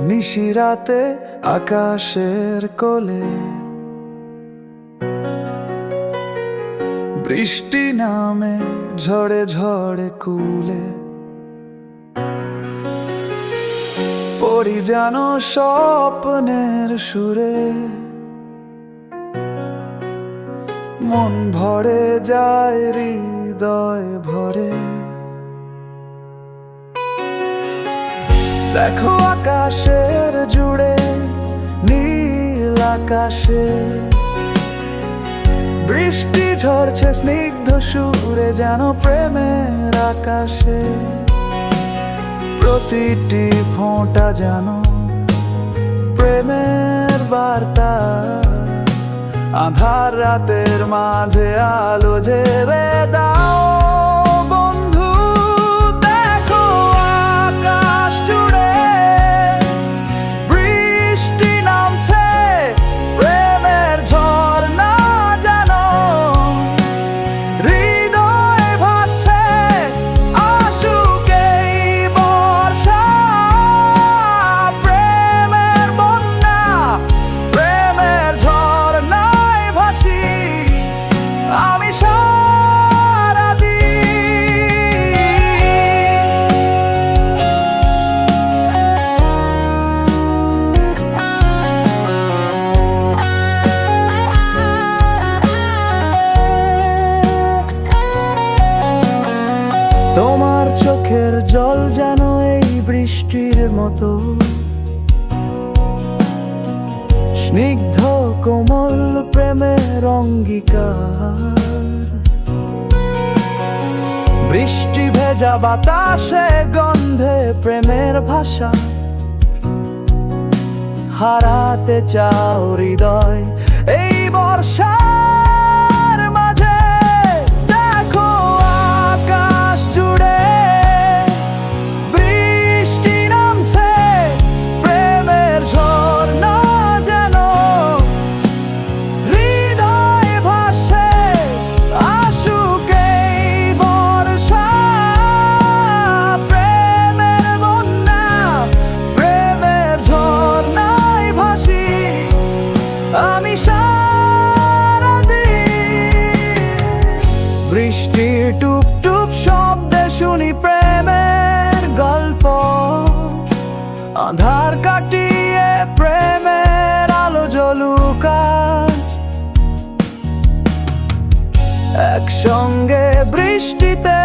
নিশিরাতে আকাশের কোলে। বৃষ্টি নামে ঝড়ে ঝড়ে কুলে। পড়ি যেন স্বপ্নের সুরে। মন ভরে যায় হৃদয় ভরে। দেখো আকাশের জুড়ে নীল আকাশে। বৃষ্টি ঝরছে, স্নিগ্ধ সুরে যেন প্রেমের আকাশে। প্রতিটি ফোঁটা যেন প্রেমের বার্তা। আধার রাতের মাঝে আলো জেলে দাও। চোখের জল যেন এই বৃষ্টির মতো। স্নিগ্ধ কোমল প্রেমের অঙ্গীকার। বৃষ্টি ভেজা বাতাসে গন্ধে প্রেমের ভাষা। হারাতে চাও হৃদয় আধার কাটিয়ে প্রেমের আলো জলু কাজ একসঙ্গে বৃষ্টিতে